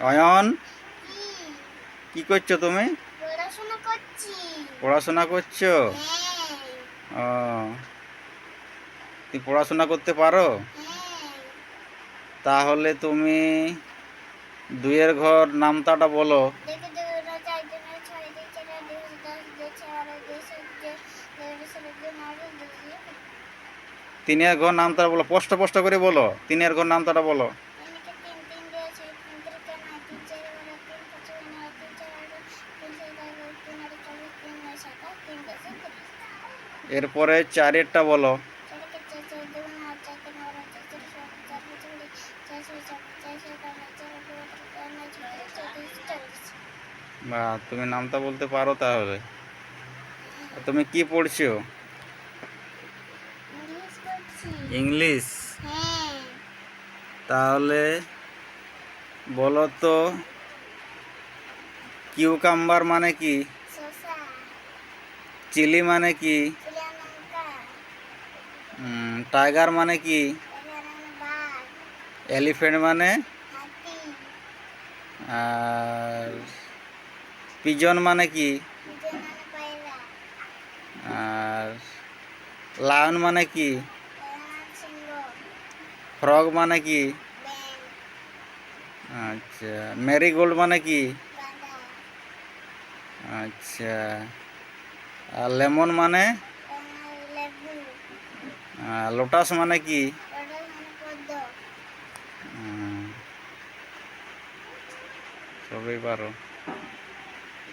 অয়ন কি করছ তুমি? পড়াশোনা করছ। হ্যাঁ। ও তুমি পড়াশোনা করতে পারো? হ্যাঁ। তাহলে তুমি দুইয়ের ঘর নামতাটা বলো। তিনের ঘর নামতাটা বলো স্পষ্ট স্পষ্ট করে বলো। তিনের ঘর নামতাটা বলো। চব্বিশ চৌত্রিশ বলো। বা তুমি নামটা বলতে পারো তাহলে। তুমি কি পড়ছো? ইংলিশ? তাহলে বলো তো কিউকাম্বার মানে কি? চিলি মানে কি? টাইগার মানে কি এখানে বাঘ এলিফ্যান্ট মানে হাতি আর পিজন মানে কি বিজনান পায়রা আর লায়ন মানে কি এখানে সিংহ ফ্রগ মানে কি ব্যাং আচ্ছা মেরিগোল্ড মানে কি গাঁদা আচ্ছা আর লেমন মানে এখানে লেবু আহ, লোটাস মানে কি? সবই পারো।